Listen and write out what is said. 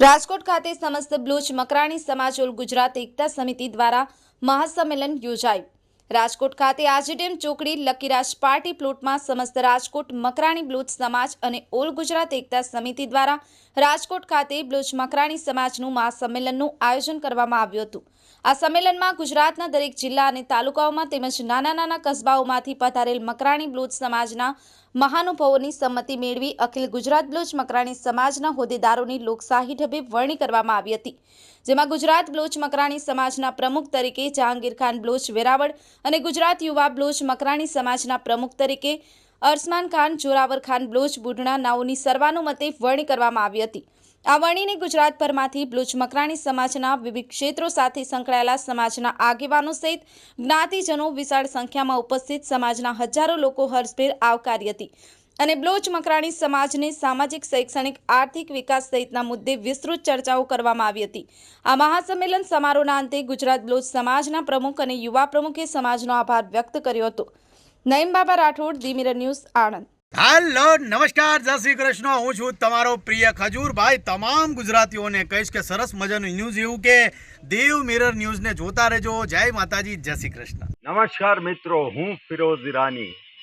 રાજકોટ ખાતે સમસ્ત બ્લુચ મકરાણી સમાજ ઓલ ગુજરાત એકતા સમિતિ દ્વારા મહાસંમેલન યોજાયું. રાજકોટ ખાતે આજીડેમ ચોકડી લકીરાજ પાર્ટી પ્લોટમાં સમસ્ત રાજકોટ, મકરાણી બ્લુચ સમાજ અને ઓલ ગુજરાત એકતા સમિતિ દ્વારા રાજકોટ ખાતે બ્લુચ મકરાણી સમાજનું મહાસંમેલનનું આયોજન કરવામાં આવ્યું હતું. આ સંમેલનમાં ગુજરાતના દરેક જિલ્લા અને તાલુકાઓમાં તેમજ નાના નાના કસ્બાઓમાંથી પધારેલ મકરાણી બ્લુચ સમાજના મહાનુભાવોની સંમતિ મેળવી અખિલ ગુજરાત બ્લોચ મકરાણી સમાજના હોદ્દેદારોની લોકશાહી ઢબે વરણી કરવામાં આવી હતી. જેમાં ગુજરાત બ્લોચ મકરાણી સમાજના પ્રમુખ તરીકે જહાંગીર ખાન બ્લોચ વેરાવળ અને ગુજરાત યુવા બ્લોચ મકરાણી સમાજના પ્રમુખ તરીકે અરસમાન ખાન, જોરાવર ખાન બ્લોચ બુઢણા નાઓની સર્વાનુમતે વરણી કરવામાં આવી હતી. આ વરણીને ગુજરાતભરમાંથી બ્લુચ મકરાણી સમાજના વિવિધ ક્ષેત્રો સાથે સંકળાયેલા સમાજના આગેવાનો સહિત જ્ઞાતિજનો વિશાળ સંખ્યામાં ઉપસ્થિત સમાજના હજારો લોકો હર્ષભેર આવકારી હતી. અને બ્લોચ મકરાણી સમાજની સામાજિક શૈક્ષણિક આર્થિક વિકાસ સહિતના મુદ્દે વિસ્તૃત ચર્ચાઓ કરવામાં આવી હતી. આ મહાસંમેલન સમારોહના અંતે ગુજરાત બ્લોચ સમાજના પ્રમુખ અને યુવા પ્રમુખે સમાજનો આભાર વ્યક્ત કર્યો હતો. Naeem Baba Rathod the mirror news Anand. હાલો નમસ્કાર જય શ્રી કૃષ્ણ. હું છું તમારો પ્રિય ખજૂરભાઈ તમામ ગુજરાતીઓને કહીશ કે સરસ મજાનું ન્યૂઝ એવું કે દેવ મિરર ન્યૂઝને જોતા રહેજો. જય માતાજી જય શ્રી કૃષ્ણ. નમસ્કાર મિત્રો હું ફિરોઝ ઈરાની.